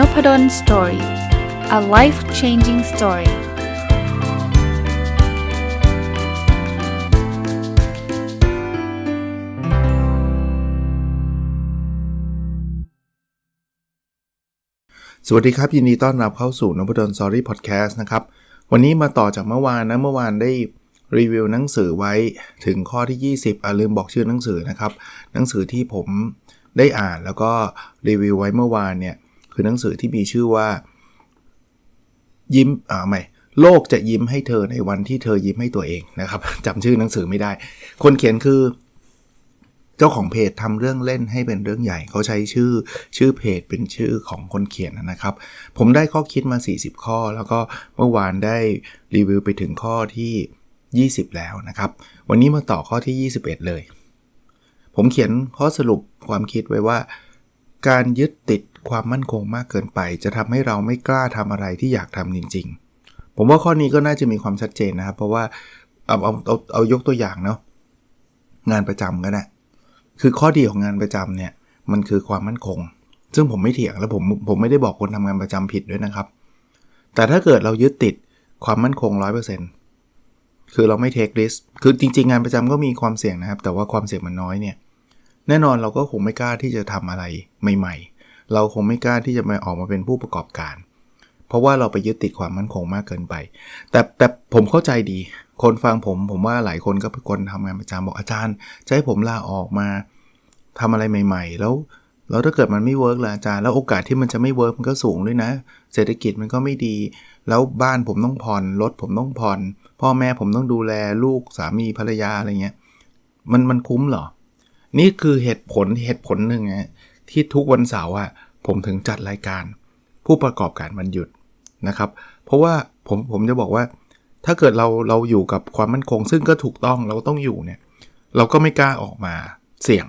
n o p ด d o สตอรี่ a life changing story สวัสดีครับ ยินดีต้อนรับเข้าสู่นพดลสตอรี่พอดแคสต์นะครับ วันนี้มาต่อจากเมื่อวานนะ เมื่อวานได้รีวิวหนังสือไว้ถึงข้อที่ 20อ่าลืมบอกชื่อหนังสือนะครับ หนังสือที่ผมได้อ่านแล้วก็รีวิวไว้เมื่อวานเนี่ย คือหนังสือที่มีชื่อว่า ยิ้มอ่าไม่โลกจะยิ้มให้เธอในวันที่เธอยิ้มให้ตัวเองนะครับจำชื่อหนังสือไม่ได้ คนเขียนคือ เจ้าของเพจทำเรื่องเล่นให้เป็นเรื่องใหญ่ เขาใช้ชื่อชื่อเพจเป็นชื่อของคนเขียนนะครับ ผมได้ข้อคิดมา 40 ข้อ แล้วก็เมื่อวานได้รีวิวไปถึงข้อที่ 20 แล้วนะครับ วันนี้มาต่อข้อที่ 21 เลย ผมเขียนข้อสรุปความคิดไว้ว่า การยึดติด ความมั่นคงมากเกินไป จะทำให้เราไม่กล้าทำอะไรที่อยากทำจริง ๆ ผมว่าข้อนี้ก็น่าจะมีความชัดเจนนะครับ เพราะว่าเอาเอาเอาเอายกตัวอย่างเนาะงานประจำก็ได้คือข้อดีของงานประจำเนี่ยมันคือความมั่นคง ซึ่งผมไม่เถียงแล้วผมผมไม่ได้บอกคนทำงานประจำผิดด้วยนะครับ แต่ถ้าเกิดเรายึดติดความมั่นคง 100%คือเราไม่เทคริสคือจริง ๆ งานประจำก็มีความเสี่ยงนะครับ แต่ว่าความเสี่ยงมันน้อยเนี่ยแน่นอนเราก็คงไม่กล้าที่จะทำอะไรใหม่ ๆ เราคงไม่กล้าที่จะมาออกมาเป็นผู้ประกอบการ เพราะว่าเราไปยึดติดความมั่นคงมากเกินไป แต่แต่ผมเข้าใจดี คนฟังผมผมว่าหลายคนก็เป็นคนทำงานประจำบอกอาจารย์จะให้ผมลาออกมาทำอะไรใหม่ ๆ แล้วแล้วถ้าเกิดมันไม่เวิร์กล่ะอาจารย์แล้วโอกาสที่มันจะไม่เวิร์กมันก็สูงด้วยนะ เศรษฐกิจมันก็ไม่ดี แล้วบ้านผมต้องผ่อนรถผมต้องผ่อน พ่อแม่ผมต้องดูแลลูกสามีภรรยาอะไรเงี้ยมันมันคุ้มเหรอ นี่คือเหตุผลเหตุผลหนึ่งนะ ที่ทุกวันเสาร์อะผมถึงจัดรายการผู้ประกอบการวันหยุดนะครับ เพราะว่าผมผมจะบอกว่า ถ้าเกิดเราเราอยู่กับความมั่นคง ซึ่งก็ถูกต้องเราต้องอยู่เนี่ยเราก็ไม่กล้าออกมาเสี่ยง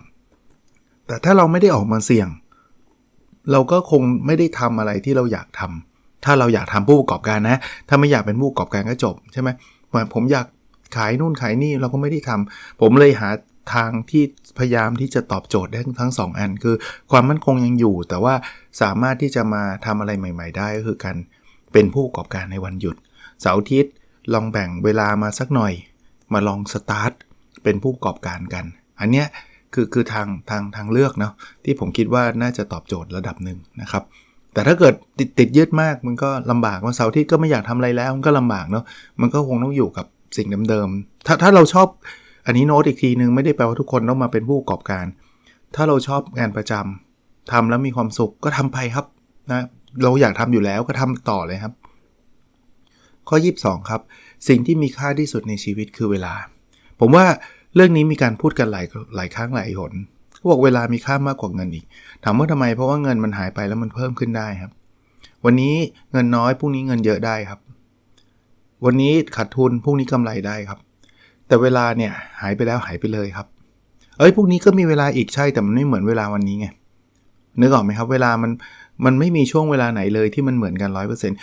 แต่ถ้าเราไม่ได้ออกมาเสี่ยง เราก็คงไม่ได้ทำอะไรที่เราอยากทำถ้าเราอยากทำผู้ประกอบการนะ ถ้าไม่อยากเป็นผู้ประกอบการก็จบใช่ไหมผมอยากขายนู่นขายนี่เราก็ไม่ได้ทำผมเลยหา ทางที่พยายามที่จะตอบโจทย์ได้ทั้ง 2 อัน คือความมั่นคงยังอยู่ แต่ว่าสามารถที่จะมาทำอะไรใหม่ ๆ ได้ก็คือการเป็นผู้ประกอบการในวันหยุด เสาร์อาทิตย์ลองแบ่งเวลามาสักหน่อย มาลองสตาร์ทเป็นผู้ประกอบการกัน อันเนี้ยคือคือทางทางทางเลือกเนาะที่ผมคิดว่าน่าจะตอบโจทย์ระดับหนึ่งนะครับ แต่ถ้าเกิดติดติดยึดมากมันก็ลำบากวันเสาร์ทิตย์ก็ไม่อยากทำอะไรแล้วมันก็ลำบากเนาะมันก็คงต้องอยู่กับสิ่งเดิมๆถ้าถ้าเราชอบ อันนี้โน้ตอีกทีนึงไม่ได้แปลว่าทุกคนต้องมาเป็นผู้ประกอบการ ถ้าเราชอบงานประจำทำแล้วมีความสุขก็ทำไปครับนะเราอยากทำอยู่แล้วก็ทำต่อเลยครับ ข้อ 22 ครับ สิ่งที่มีค่าที่สุดในชีวิตคือเวลา ผมว่าเรื่องนี้มีการพูดกันหลายหลายครั้งหลายหนเขาบอกเวลามีค่ามากกว่าเงินอีก ถามว่าทำไมเพราะว่าเงินมันหายไปแล้วมันเพิ่มขึ้นได้ครับ วันนี้เงินน้อยพรุ่งนี้เงินเยอะได้ครับ วันนี้ขาดทุนพรุ่งนี้กำไรได้ครับ แต่เวลาเนี่ยหายไปแล้วหายไปเลยครับ เอ้ยพวกนี้ก็มีเวลาอีกใช่แต่มันไม่เหมือนเวลาวันนี้ไงนึกออกไหมครับ เวลามันมันไม่มีช่วงเวลาไหนเลยที่มันเหมือนกันร้อยเปอร์เซ็นต์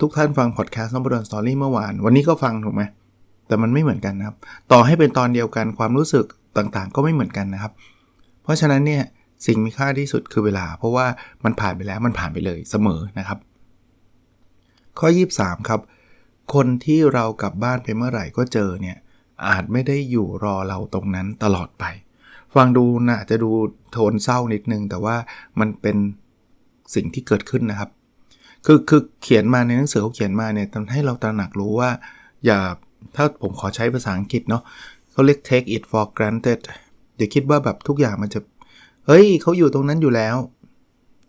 ทุกท่านฟังพอดแคสต์น้องบดอนสตอรี่เมื่อวาน วันนี้ก็ฟังถูกไหมแต่มันไม่เหมือนกันนะครับ ต่อให้เป็นตอนเดียวกันความรู้สึกต่างๆ ก็ไม่เหมือนกันนะครับ เพราะฉะนั้นเนี่ยสิ่งมีค่าที่สุดคือเวลา เพราะว่ามันผ่านไปแล้วมันผ่านไปเลยเสมอนะครับ ข้อ 23 ครับ คนที่เรากลับบ้านไปเมื่อไหร่ก็เจอเนี่ยอาจไม่ได้อยู่รอเราตรงนั้นตลอดไป ฟังดูนะจะดูโทนเศร้านิดนึง แต่ว่ามันเป็นสิ่งที่เกิดขึ้นนะครับ คือคือเขียนมาในหนังสือเขาเขียนมาเนี่ยทำให้เราตระหนักรู้ว่า อย่าถ้าผมขอใช้ภาษาอังกฤษเนาะเขาเรียก take it for granted อย่าคิดว่าแบบทุกอย่างมันจะ เฮ้ยเขาอยู่ตรงนั้นอยู่แล้ว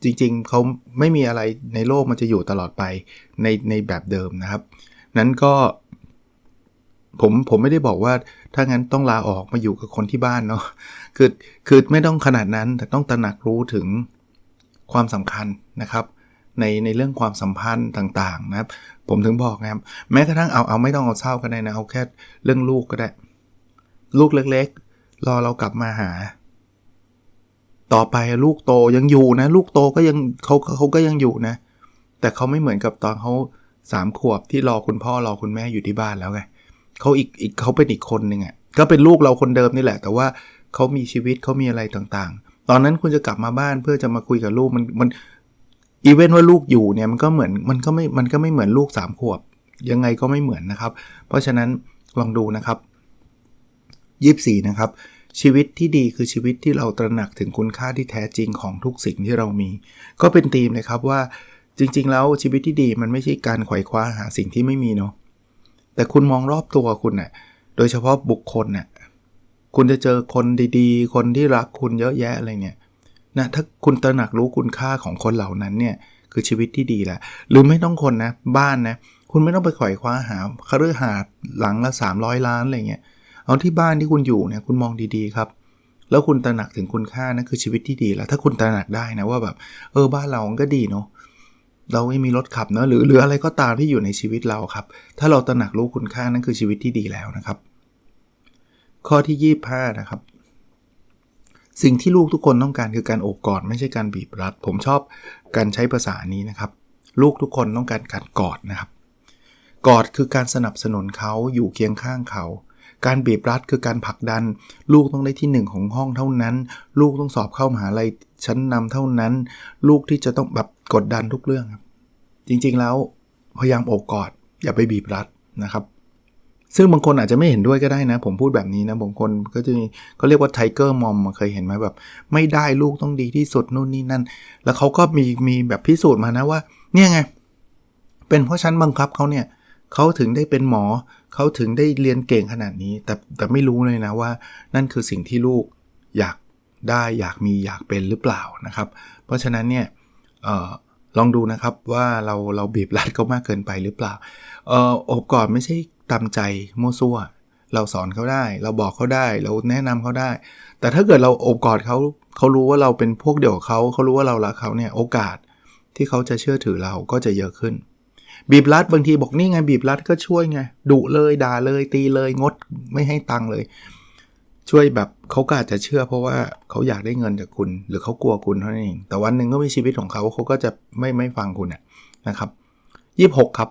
จริงๆเขาไม่มีอะไรในโลกมันจะอยู่ตลอดไปในในแบบเดิมนะครับ นั้นก็ผมผมไม่ได้บอกว่าถ้างั้นต้องลาออกมาอยู่กับคนที่บ้านเนาะคือคือไม่ต้องขนาดนั้นแต่ต้องตระหนักรู้ถึงความสำคัญนะครับในในเรื่องความสัมพันธ์ต่างๆนะครับ ผมถึงบอกนะครับ แม้กระทั่งเอาเอาไม่ต้องเอาเศร้าก็ได้นะ เอาแค่เรื่องลูกก็ได้ ลูกเล็กๆ รอเรากลับมาหา ต่อไปลูกโตยังอยู่นะ ลูกโตก็ยังเขาเขาก็ยังอยู่นะ แต่เขาไม่เหมือนกับตอนเขา สามขวบที่รอคุณพ่อรอคุณแม่อยู่ที่บ้านแล้วไงเขาอีกอีกเขาเป็นอีกคนหนึ่งอะ่ะก็เป็นลูกเราคนเดิมนี่แหละ แต่ว่าเขามีชีวิตเขามีอะไรต่างๆ ตอนนั้นคุณจะกลับมาบ้านเพื่อจะมาคุยกับลูกมันมันอีเวนว่าลูกอยู่เนี่ยมันก็เหมือนมันก็ไม่มันก็ไม่เหมือนลูก3ขวบ ยังไงก็ไม่เหมือนนะครับ เพราะฉะนั้นลองดูนะครับ24นะครับ ชีวิตที่ดีคือชีวิตที่เราตระหนักถึงคุณค่าที่แท้จริงของทุกสิ่งที่เรามี ก็เป็นธีมเลยครับว่า จริง ๆ แล้วชีวิตที่ดีมันไม่ใช่การไขว่คว้าหาสิ่งที่ไม่มีเนาะแต่คุณมองรอบตัวคุณนะ่ะโดยเฉพาะบุคคลนะ่ะคุณจะเจอคนดีๆ คนที่รักคุณเยอะแยะอะไรเนี่ยนะถ้าคุณตระหนักรู้คุณค่าของคนเหล่านั้นเนี่ยคือชีวิตที่ดีแหละหรือไม่ต้องคนนะบ้านนะคุณไม่ต้องไปไขว่คว้าหาคฤหาสน์หลังละ 300 ล้านอะไรเงี้ยเอาที่บ้านที่คุณอยู่เนี่ยคุณมองดีๆครับ แล้วคุณตระหนักถึงคุณค่านั่นคือชีวิตที่ดีแล้ว ถ้าคุณตระหนักได้นะว่าแบบเออบ้านเราก็ดีเนาะ เราไม่มีรถขับเนะหรือหรืออะไรก็ตามที่อยู่ในชีวิตเราครับ ถ้าเราตระหนักรู้คุณค่านั่นคือชีวิตที่ดีแล้วนะครับ ข้อที่ 25 นะครับ สิ่งที่ลูกทุกคนต้องการคือการโอบกอดไม่ใช่การบีบรัด ผมชอบการใช้ภาษานี้นะครับ ลูกทุกคนต้องการการกอดนะครับ กอดคือการสนับสนุนเขาอยู่เคียงข้างเขาการบีบรัดคือการผลักดัน ลูกต้องได้ที่หนึ่งของห้องเท่านั้น ลูกต้องสอบเข้ามหาลัยชั้นนำเท่านั้น ลูกที่จะต้องแบบกดดันทุกเรื่องครับ จริงๆแล้วพยายามโอบกอด อย่าไปบีบรัดนะครับ ซึ่งบางคนอาจจะไม่เห็นด้วยก็ได้นะ ผมพูดแบบนี้นะบางคนก็จะเขาเรียกว่าไทเกอร์มอมเคยเห็นไหมแบบ ไม่ได้ลูกต้องดีที่สุดนู่นนี่นั่น แล้วเขาก็มีมีแบบพิสูจน์มานะว่า เนี่ยไง เป็นเพราะฉันบังคับเขาเนี่ยเขาถึงได้เป็นหมอเขาถึงได้เรียนเก่งขนาดนี้ แต่แต่ไม่รู้เลยนะว่า นั่นคือสิ่งที่ลูกอยากได้อยากมีอยากเป็นหรือเปล่านะครับ เพราะฉะนั้นเนี่ยออ ลองดูนะครับว่าเราเราบีบรัดเขามากเกินไปหรือเปล่าเอออบกอดไม่ใช่ตามใจมั่วซั่ว เราสอนเขาได้ เราบอกเขาได้ เราแนะนำเขาได้ แต่ถ้าเกิดเราอบกอดเขาเขารู้ว่าเราเป็นพวกเดียวกับเขาเขารู้ว่าเรารักเขาเนี่ยโอกาสที่เขาจะเชื่อถือเราก็จะเยอะขึ้น บีบรัดบางทีบอกนี่ไงบีบรัดก็ช่วยไงดุเลยด่าเลยตีเลยงดไม่ให้ตังเลย ช่วยแบบเขาก็อาจจะเชื่อเพราะว่าเขาอยากได้เงินจากคุณ หรือเขากลัวคุณเท่านั้นเอง แต่วันหนึ่งก็มีชีวิตของเขาเขาก็จะไม่ไม่ฟังคุณนะครับยี่หกครับ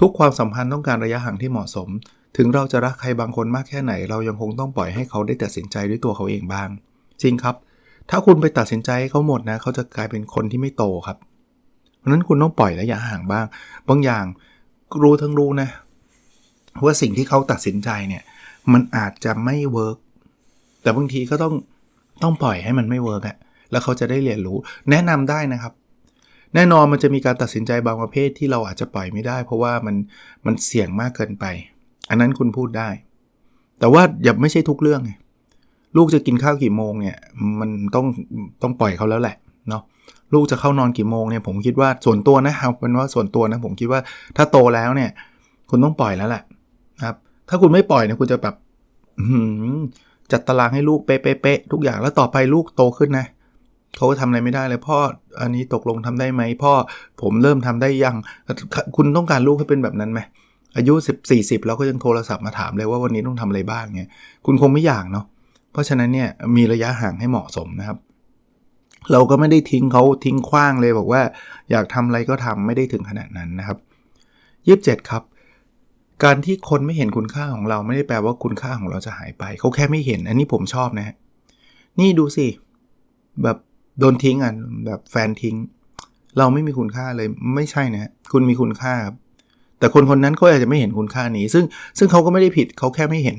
ทุกความสัมพันธ์ต้องการระยะห่างที่เหมาะสม ถึงเราจะรักใครบางคนมากแค่ไหน เรายังคงต้องปล่อยให้เขาได้ตัดสินใจด้วยตัวเขาเองบ้าง จริงครับ ถ้าคุณไปตัดสินใจให้เขาหมดนะ เขาจะกลายเป็นคนที่ไม่โตครับ เพราะนั้นคุณต้องปล่อยระยะห่างบ้าง บางอย่างรู้ทั้งรู้นะว่าสิ่งที่เขาตัดสินใจเนี่ยมันอาจจะไม่เวิร์ก แต่บางทีก็ต้องต้องปล่อยให้มันไม่เวิร์กอะแล้วเขาจะได้เรียนรู้แนะนำได้นะครับ แน่นอนมันจะมีการตัดสินใจบางประเภทที่เราอาจจะปล่อยไม่ได้ เพราะว่ามันมันเสี่ยงมากเกินไป อันนั้นคุณพูดได้ แต่ว่าอย่าไม่ใช่ทุกเรื่องไงลูกจะกินข้าวกี่โมงเนี่ยมันต้องต้องปล่อยเขาแล้วแหละเนาะลูกจะเข้านอนกี่โมงเนี่ยผมคิดว่าส่วนตัวนะครับเป็นว่าส่วนตัวนะผมคิดว่าถ้าโตแล้วเนี่ย คุณต้องปล่อยแล้วแหละครับ ถ้าคุณไม่ปล่อยเนี่ยคุณจะแบบ จัดตารางให้ลูกเป๊ะๆทุกอย่างแล้วต่อไปลูกโตขึ้นนะเขาก็ทำอะไรไม่ได้เลยพ่ออันนี้ตกลงทำได้ไหมพ่อผมเริ่มทำได้ยัง คุณต้องการลูกให้เป็นแบบนั้นไหมอายุ10 40เราก็ยังโทรศัพท์มาถามเลยว่าวันนี้ต้องทำอะไรบ้างเนี่ยคุณคงไม่อยากเนาะเพราะฉะนั้นเนี่ยมีระยะห่างให้เหมาะสมนะครับ เราก็ไม่ได้ทิ้งเขาทิ้งขว้างเลยบอกว่า อยากทำอะไรก็ทำไม่ได้ถึงขนาดนั้นนะครับยีิบเจ็ดครับ การที่คนไม่เห็นคุณค่าของเราไม่ได้แปลว่าคุณค่าของเราจะหายไป เขาแค่ไม่เห็น อันนี้ผมชอบนะนี่ดูสิ แบบโดนทิ้งอะแบบแฟนทิ้ง เราไม่มีคุณค่าเลยไม่ใช่นะคุณมีคุณค่าครับแต่คนคนนั้นก็อาจจะไม่เห็นคุณค่านี้ ซึ่งซึ่งเขาก็ไม่ได้ผิดเขาแค่ไม่เห็น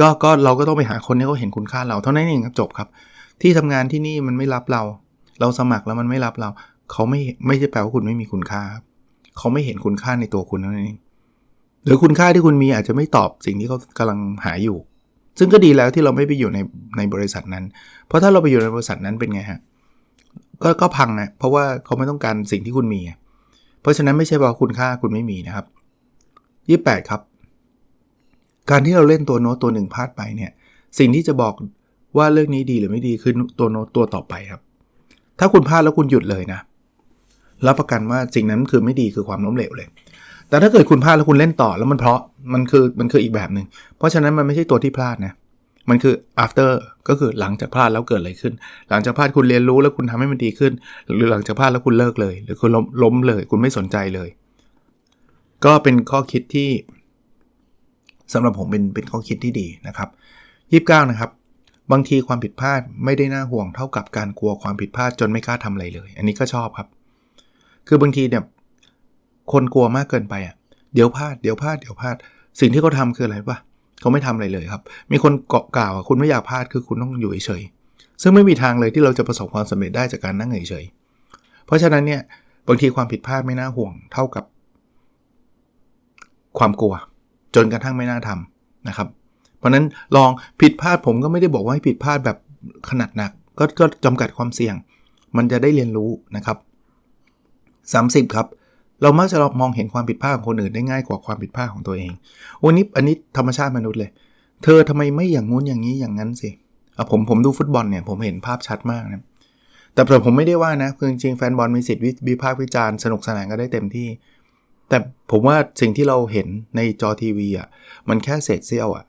ก็ก็เราก็ต้องไปหาคนที่เขาเห็นคุณค่าเราเท่านั้นเองครับจบครับ ที่ทำงานที่นี่มันไม่รับเรา เราสมัครแล้วมันไม่รับเรา เขาไม่ไม่ใช่แปลว่าคุณไม่มีคุณค่าครับเขาไม่เห็นคุณค่าในตัวคุณเท่านั้นเอง หรือคุณค่าที่คุณมีอาจจะไม่ตอบสิ่งที่เขากำลังหาอยู่ ซึ่งก็ดีแล้วที่เราไม่ไปอยู่ในในบริษัทนั้น เพราะถ้าเราไปอยู่ในบริษัทนั้นเป็นไงฮะก็ก็พังนะเพราะว่าเขาไม่ต้องการสิ่งที่คุณมี เพราะฉะนั้นไม่ใช่ว่าคุณค่าคุณไม่มีนะครับยี่แปดครับ การที่เราเล่นตัวโน้ตตัวหนึ่งพลาดไปเนี่ย สิ่งที่จะบอกว่าเรื่องนี้ดีหรือไม่ดีคือตัวโน้ตตัวต่อไปครับ ถ้าคุณพลาดแล้วคุณหยุดเลยนะรับประกันว่าสิ่งนั้นคือไม่ดีคือความล้มเหลวเลย แต่ถ้าเกิดคุณพลาดแล้วคุณเล่นต่อแล้วมันเพราะมันคือมันคืออีกแบบหนึ่งเพราะฉะนั้นมันไม่ใช่ตัวที่พลาดนะมันคือ after ก็คือหลังจากพลาดแล้วเกิดอะไรขึ้น หลังจากพลาดคุณเรียนรู้แล้วคุณทำให้มันดีขึ้น หรือหลังจากพลาดแล้วคุณเลิกเลย หรือคุณล้มล้มเลย คุณไม่สนใจเลย ก็เป็นข้อคิดที่สำหรับผมเป็นเป็นข้อคิดที่ดีนะครับยีิบเก้านะครับ บางทีความผิดพลาดไม่ได้น่าห่วงเท่ากับการกลัวความผิดพลาดจนไม่กล้าทำอะไรเลย อันนี้ก็ชอบครับ คือบางทีเนี่ย คนกลัวมากเกินไปอะเดี๋ยวพลาดเดี๋ยวพลาดเดี๋ยวพลาด สิ่งที่เขาทาคืออะไรปะเขาไม่ทำอะไรเลยครับ มีคนเกาะกล่าวคุณไม่อยากพลาดคือคุณต้องอยู่เฉยๆซึ่งไม่มีทางเลยที่เราจะประสบความสำเร็จได้จากการนั่งเฉยเพราะฉะนั้นเนี่ยบางทีความผิดพลาดไม่น่าห่วงเท่ากับ ความกลัว จนกระทั่งไม่น่าทำนะครับ เพราะนั้นลองผิดพลาดผมก็ไม่ได้บอกว่าให้ผิดพลาดแบบขนาดหนักก็ก็จำกัดความเสี่ยง มันจะได้เรียนรู้นะครับ 30 ครับ เรามักจะมองเห็นความผิดพลาดของคนอื่นได้ง่ายกว่าความผิดพลาดของตัวเอง วันนี้อันนี้ธรรมชาติมนุษย์เลย เธอทำไมไม่อย่างงู้นอย่างนี้อย่างนั้นสิผมผมดูฟุตบอลเนี่ยผมเห็นภาพชัดมากนะ แต่ผมไม่ได้ว่านะคือจริงๆแฟนบอลมีสิทธิ์วิพากษ์วิจารณ์สนุกสนานก็ได้เต็มที่ แต่ผมว่าสิ่งที่เราเห็นในจอทีวีอะมันแค่เศษเสี้ยวอะ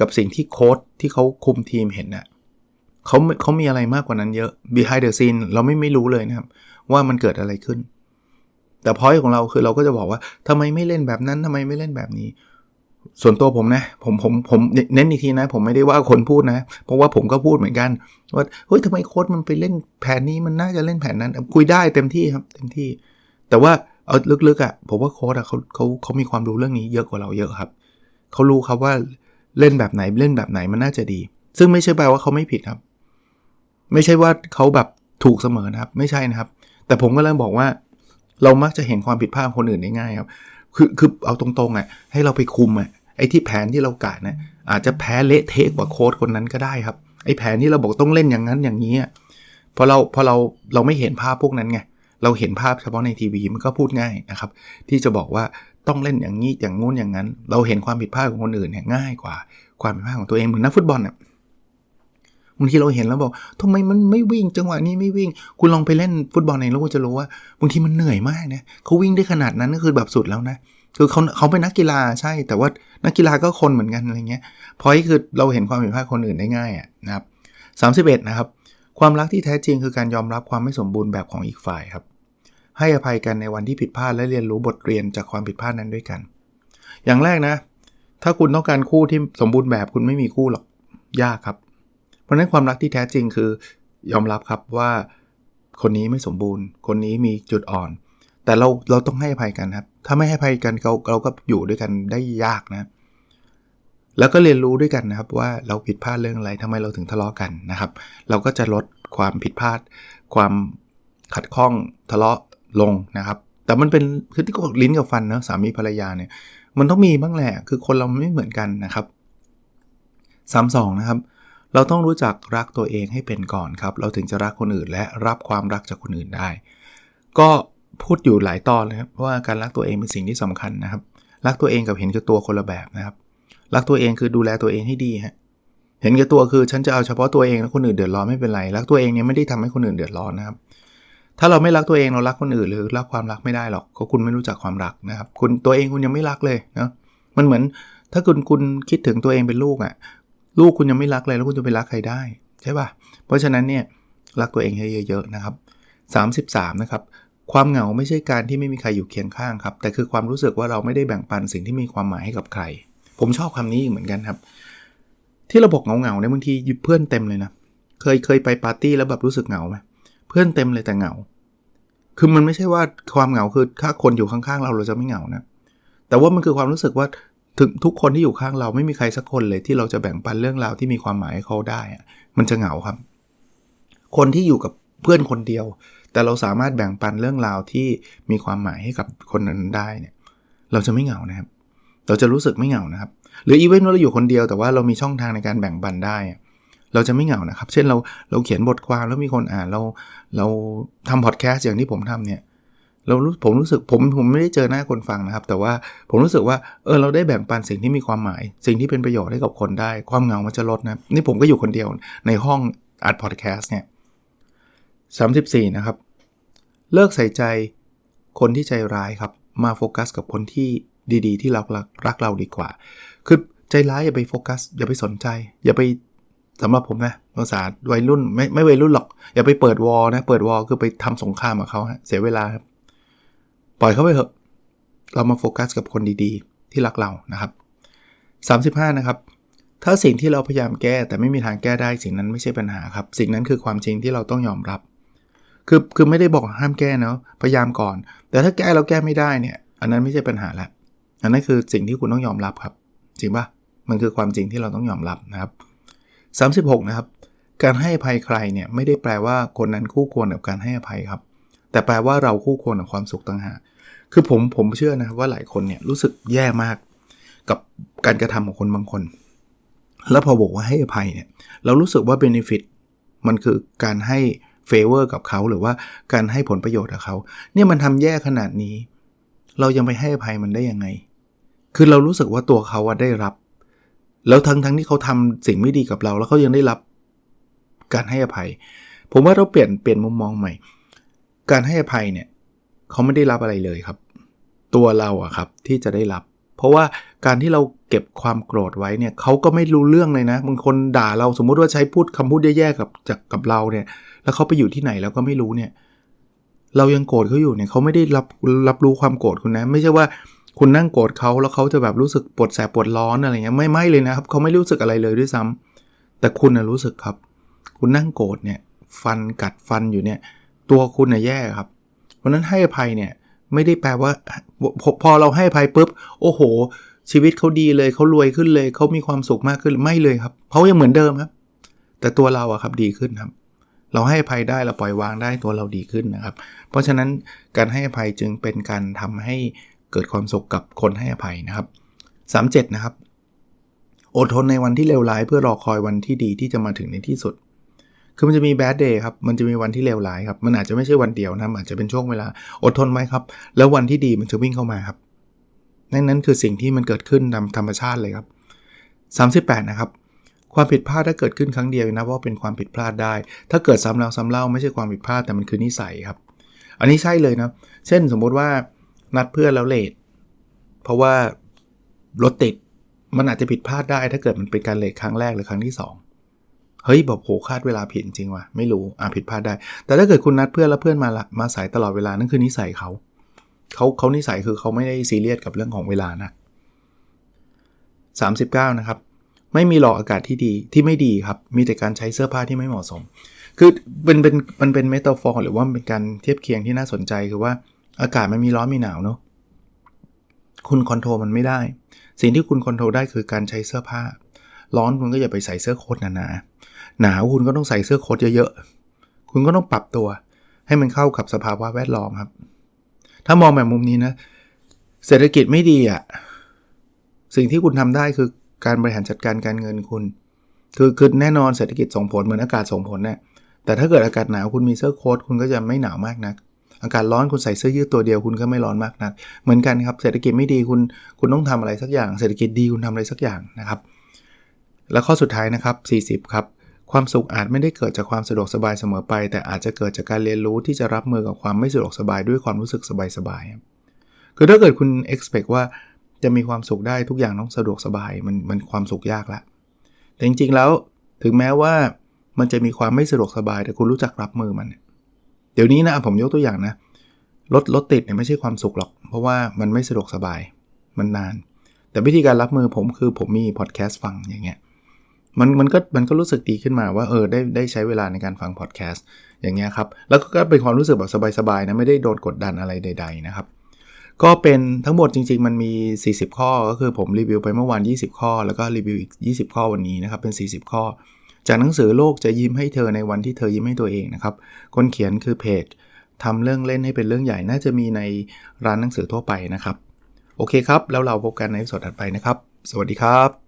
กับสิ่งที่โค้ชที่เขาคุมทีมเห็นอะเขาเขามีอะไรมากกว่านั้นเยอะ behind the scene เราไม่ไม่รู้เลยนะครับ ว่ามันเกิดอะไรขึ้น แต่พอยของเราคือเราก็จะบอกว่าทำไมไม่เล่นแบบนั้นทำไมไม่เล่นแบบนี้ ส่วนตัวผมนะ ผมผมผมเน้นอีกทีนะ ผมไม่ได้ว่าคนพูดนะ เพราะว่าผมก็พูดเหมือนกัน ว่าเฮ้ยทำไมโค้ชมันไปเล่นแผนนี้มันน่าจะเล่นแผนนั้น คุยได้เต็มที่ครับ เต็มที่ แต่ว่าเอาลึกๆอะ่ะผมว่าโค้ชอะ่ะเขาเขาเขามีความรู้เรื่องนี้เยอะกว่าเราเยอะครับเขารู้ครับว่าเล่นแบบไหนเล่นแบบไหนมันน่าจะดี ซึ่งไม่ใช่แปลว่าเขาไม่ผิดครับ ไม่ใช่ว่าเขาแบบถูกเสมอนะครับ ไม่ใช่นะครับ แต่ผมก็เริ่มบอกว่า เรามักจะเห็นความผิดพลาดคนอื่นได้ง่ายครับ คือคือเอาตรงๆอะให้เราไปคุมอะไอ้ที่แผนที่เรากะนะอาจจะแพ้เละเทะกว่าโค้ดคนนั้นก็ได้ครับไอ้แผนที่เราบอกต้องเล่นอย่างนั้นอย่างนี้พอเราพอเราเราไม่เห็นภาพพวกนั้นไงเราเห็นภาพเฉพาะในทีวีมันก็พูดง่ายนะครับ ที่จะบอกว่าต้องเล่นอย่างนี้อย่างงู้นอย่างนั้น เราเห็นความผิดพลาดของคนอื่นเนี่ยง่ายกว่าความผิดพลาดของตัวเองเหมือนนักฟุตบอลเนี่ย บางทีเราเห็นแล้วบอกทำไมมันไม่วิ่งจังหวะนี้ไม่วิ่ง คุณลองไปเล่นฟุตบอลเองแล้วคุณจะรู้ว่าบางทีมันเหนื่อยมากนะเขาวิ่งได้ขนาดนั้นก็คือแบบสุดแล้วนะคือเขาเขาเป็นนักกีฬาใช่ แต่ว่านักกีฬาก็คนเหมือนกันอะไรเงี้ยพอยคือเราเห็นความผิดพลาดคนอื่นได้ง่ายอะนะครับสามสิบเอ็ดนะครับ ความรักที่แท้จริงคือการยอมรับความไม่สมบูรณ์แบบของอีกฝ่ายครับ ให้อภัยกันในวันที่ผิดพลาดและเรียนรู้บทเรียนจากความผิดพลาดนั้นด้วยกัน อย่างแรกนะ ถ้าคุณต้องการคู่ที่สมบูรณ์แบบคุณไม่มีคู่หรอกยากครับ เพราะนั้นความรักที่แท้จริงคือยอมรับครับว่าคนนี้ไม่สมบูรณ์ คนนี้มีจุดอ่อน แต่เราเราต้องให้อภัยกันครับ ถ้าไม่ให้อภัยกันเราเราก็อยู่ด้วยกันได้ยากนะ แล้วก็เรียนรู้ด้วยกันนะครับว่าเราผิดพลาดเรื่องอะไรทำไมเราถึงทะเลาะกันนะครับ เราก็จะลดความผิดพลาด ความขัดข้องทะเลาะลงนะครับ แต่มันเป็นคือที่ก็ลิ้นกับฟันนะสามีภรรยาเนี่ย มันต้องมีบ้างแหละ คือคนเราไม่เหมือนกันนะครับสามสองนะครับ เราต้องรู้จักรักตัวเองให้เป็นก่อนครับ เราถึงจะรักคนอื่นและรับความรักจากคนอื่นได้ ก็พูดอยู่หลายตอนเลยครับว่าการรักตัวเองเป็นสิ่งที่สำคัญนะครับ รักตัวเองกับเห็นแก่ตัวคนละแบบนะครับ รักตัวเองคือดูแลตัวเองให้ดีฮะเห็นแก่ตัวคือฉันจะเอาเฉพาะตัวเองแล้วคนอื่นเดือดร้อนไม่เป็นไร รักตัวเองเนี่ยไม่ได้ทำให้คนอื่นเดือดร้อนนะครับ ถ้าเราไม่รักตัวเองเรารักคนอื่นหรือรักความรักไม่ได้หรอกเพราคุณไม่รู้จักความรักนะครับ คุณตัวเองคุณยังไม่รักเลยเนาะมันเหมือนถ้าคุณคุณคิดถึงตัวเองเป็นลูกอะ่ะ ลูกคุณยังไม่รักเลยแล้วคุณจะไปรักใครได้ใช่ป่ะ เพราะฉะนั้นเนี่ยรักตัวเองให้เยอะๆนะครับ 33 นะครับ ความเหงาไม่ใช่การที่ไม่มีใครอยู่เคียงข้างครับ แต่คือความรู้สึกว่าเราไม่ได้แบ่งปันสิ่งที่มีความหมายให้กับใคร ผมชอบคำนี้เหมือนกันครับ ที่เราบอกเหงาๆเนี่ยบางทีเพื่อนเต็มเลยนะ เคยเคยไปปาร์ตี้แล้วแบบรู้สึกเหงาไหมเพื่อนเต็มเลยแต่เหงา คือมันไม่ใช่ว่าความเหงาคือถ้าคนอยู่ข้างๆ เราเราจะไม่เหงานะ แต่ว่ามันคือความรู้สึกว่า ถึงทุกคนที่อยู่ข้างเราไม่มีใครสักคนเลยที่เราจะแบ่งปันเรื่องราวที่มีความหมายให้เขาได้ มันจะเหงาครับ คนที่อยู่กับเพื่อนคนเดียว แต่เราสามารถแบ่งปันเรื่องราวที่มีความหมายให้กับคนนั้นได้เนี่ย เราจะไม่เหงานะครับ เราจะรู้สึกไม่เหงานะครับ หรืออีเวนต์เราอยู่คนเดียวแต่ว่าเรามีช่องทางในการแบ่งปันได้เราจะไม่เหงานะครับ เช่นเราเราเขียนบทความแล้วมีคนอ่านเราเราทำพอดแคสต์อย่างที่ผมทำเนี่ย เรารู้ผมรู้สึกผมผมไม่ได้เจอหน้าคนฟังนะครับ แต่ว่าผมรู้สึกว่าเออเราได้แบ่งปันสิ่งที่มีความหมาย สิ่งที่เป็นประโยชน์ให้กับคนได้ ความเหงามันจะลดนะนี่ผมก็อยู่คนเดียวในห้องอัดพอดแคสต์เนี่ยสามสิบสี่นะครับ เลิกใส่ใจคนที่ใจร้ายครับ มาโฟกัสกับคนที่ดีๆ ที่รักรักรักเราดีกว่า คือใจร้ายอย่าไปโฟกัส อย่าไปสนใจ อย่าไปสำหรับผมนะภาษาวัยรุ่นไม่ไม่วัยรุ่นหรอก อย่าไปเปิดวอลนะ เปิดวอลคือไปทำสงครามกับเขาฮะเสียเวลาครับ ปล่อยเขาไปเถอะเรามาโฟกัสกับคนดีๆ ที่รักเรานะครับ 35 นะครับ ถ้าสิ่งที่เราพยายามแก้แต่ไม่มีทางแก้ได้สิ่งนั้นไม่ใช่ปัญหาครับ สิ่งนั้นคือความจริงที่เราต้องยอมรับ คือคือไม่ได้บอกห้ามแก้เนาะพยายามก่อน แต่ถ้าแก้แล้วแก้ไม่ได้เนี่ย อันนั้นไม่ใช่ปัญหาละอันนั้นคือสิ่งที่คุณต้องยอมรับครับ จริงปะมันคือความจริงที่เราต้องยอมรับนะครับ 36 นะครับ การให้อภัยใครเนี่ยไม่ได้แปลว่าคนนั้นคู่ควรกับการให้อภัยครับ แต่แปลว่าเราคู่ควรกับความสุขต่างหากคือผมผมเชื่อนะครับว่าหลายคนเนี่ยรู้สึกแย่มากกับการกระทำของคนบางคน แล้วพอบอกว่าให้อภัยเนี่ยเรารู้สึกว่าเบนฟิตมันคือการให้เฟเวอร์กับเขาหรือว่าการให้ผลประโยชน์กับเขา เนี่ยมันทำแย่ขนาดนี้ เรายังไปให้อภัยมันได้ยังไง คือเรารู้สึกว่าตัวเขาอะได้รับ แล้วทั้งทั้งที่เขาทำสิ่งไม่ดีกับเรา แล้วเขายังได้รับการให้อภัย ผมว่าเราเปลี่ยนเปลี่ยนมุมมองใหม่ การให้อภัยเนี่ยเขาไม่ได้รับอะไรเลยครับ ตัวเราอะครับที่จะได้รับ เพราะว่าการที่เราเก็บความโกรธไว้เนี่ยเขาก็ไม่รู้เรื่องเลยนะบางคนด่าเราสมมุติว่าใช้พูดคำพูดแย่ๆกับจากกับเราเนี่ย แล้วเขาไปอยู่ที่ไหนแล้วก็ไม่รู้เนี่ย เรายังโกรธเขาอยู่เนี่ยเขาไม่ได้รับรับรู้ความโกรธคุณนะ ไม่ใช่ว่าคุณนั่งโกรธเขาแล้วเขาจะแบบรู้สึกปวดแสบปวดร้อนอะไรเงี้ยไม่ไม่เลยนะครับเขาไม่รู้สึกอะไรเลยด้วยซ้ำแต่คุณนะรู้สึกครับ คุณนั่งโกรธเนี่ย ฟันกัดฟันอยู่เนี่ย ตัวคุณน่ะแย่ครับ เพราะนั้นให้อภัยเนี่ยไม่ได้แปลว่าพอเราให้อภัยปุ๊บ โอ้โห ชีวิตเขาดีเลยเขารวยขึ้นเลยเขามีความสุขมากขึ้นไม่เลยครับเขายังเหมือนเดิมครับ แต่ตัวเราอะครับดีขึ้นครับ เราให้อภัยได้เราปล่อยวางได้ตัวเราดีขึ้นนะครับ เพราะฉะนั้นการให้อภัยจึงเป็นการทำให้เกิดความสุขกับคนให้อภัยนะครับ 37 นะครับ อดทนในวันที่เลวร้ายเพื่อรอคอยวันที่ดีที่จะมาถึงในที่สุด คือมันจะมีแบดเดย์ครับ มันจะมีวันที่เลวร้ายครับ มันอาจจะไม่ใช่วันเดียวนะ อาจจะเป็นช่วงเวลาอดทนไว้ครับ แล้ววันที่ดีมันจะวิ่งเข้ามาครับ นั่นนั้นคือสิ่งที่มันเกิดขึ้นตามธรรมชาติเลยครับ 38 นะครับ ความผิดพลาดถ้าเกิดขึ้นครั้งเดียวนะว่าเป็นความผิดพลาดได้ ถ้าเกิดซ้ำแล้วซ้ำเล่าไม่ใช่ความผิดพลาดแต่มันคือนิสัยครับ อันนี้ใช่เลยนะ เช่นสมมุติว่านัดเพื่อนแล้วเลทเพราะว่ารถติด มันอาจจะผิดพลาดได้ ถ้าเกิดมันเป็นการเลทครั้งแรกหรือครั้งที่2 เฮ้ยบอกโหคาดเวลาผิดจริงวะไม่รู้อ่าผิดพลาดได้ แต่ถ้าเกิดคุณนัดเพื่อนแล้วเพื่อนมาละมาสายตลอดเวลานั่นคือนิสัยเขาเขาเขานิสัยคือเขาไม่ได้ซีเรียสกับเรื่องของเวลานะ39 นะครับ ไม่มีหลอกอากาศที่ดีที่ไม่ดีครับ มีแต่การใช้เสื้อผ้าที่ไม่เหมาะสม คือเป็นเป็นมันเป็นเมตาฟอร์หรือว่าเป็นการเทียบเคียงที่น่าสนใจคือว่าอากาศมันมีร้อนมีหนาวเนาะคุณคอนโทรลมันไม่ได้ สิ่งที่คุณคอนโทรลได้คือการใช้เสื้อผ้า ร้อนคุณก็อย่าไปใส่เสื้อโค้ทหนาๆ หนาวคุณก็ต้องใส่เสื้อโค้ทเยอะๆ คุณก็ต้องปรับตัว ให้มันเข้ากับสภาวะแวดล้อมครับ ถ้ามองแบบมุมนี้นะ เศรษฐกิจไม่ดีอะ่ะ สิ่งที่คุณทำได้คือการบริหารจัดการการเงินคุณ คือคือแน่นอนเศรษฐกิจส่งผลเหมือนอากาศส่งผลเนะี่ยแต่ถ้าเกิดอากาศหนาวคุณมีเสื้อโค้ทคุณก็จะไม่หนาวมากนักอากาศร้อนคุณใส่เสื้อยืดตัวเดียวคุณก็ไม่ร้อนมากนัก เหมือนกันครับเศรษฐกิจไม่ดีคุณคุณต้องทำอะไรสักอย่าง เศรษฐกิจดีคุณทำอะไรสักอย่างนะครับ แล้วข้อสุดท้ายนะครับ 40 ครับ ความสุขอาจไม่ได้เกิดจากความสะดวกสบายเสมอไป แต่อาจจะเกิดจากการเรียนรู้ที่จะรับมือกับความไม่สะดวกสบายด้วยความรู้สึกสบายๆคือถ้าเกิดคุณ expect ว่าจะมีความสุขได้ทุกอย่างต้องสะดวกสบายมันมันความสุขยากละแต่จริงๆแล้วถึงแม้ว่ามันจะมีความไม่สะดวกสบาย แต่คุณรู้จักรับมือมัน เดี๋ยวนี้นะผมยกตัวอย่างนะรถรถติดเนี่ยไม่ใช่ความสุขหรอก เพราะว่ามันไม่สะดวกสบายมันนาน แต่วิธีการรับมือผมคือผมมีพอดแคสต์ฟังอย่างเงี้ย มันมันก็มันก็รู้สึกดีขึ้นมาว่าเออได้ได้ใช้เวลาในการฟังพอดแคสต์อย่างเงี้ยครับ แล้วก็เป็นความรู้สึกแบบสบายๆนะไม่ได้โดนกดดันอะไรใด ๆ นะครับ ก็เป็นทั้งหมดจริง ๆ มันมี 40 ข้อก็คือผมรีวิวไปเมื่อวาน 20 ข้อ แล้วก็รีวิวอีก 20 ข้อวันนี้นะครับเป็น 40 ข้อ จากหนังสือโลกจะยิ้มให้เธอในวันที่เธอยิ้มให้ตัวเองนะครับคนเขียนคือเพจทำเรื่องเล่นให้เป็นเรื่องใหญ่น่าจะมีในร้านหนังสือทั่วไปนะครับ โอเคครับ แล้วเราพบกันในสดถัดไปนะครับ สวัสดีครับ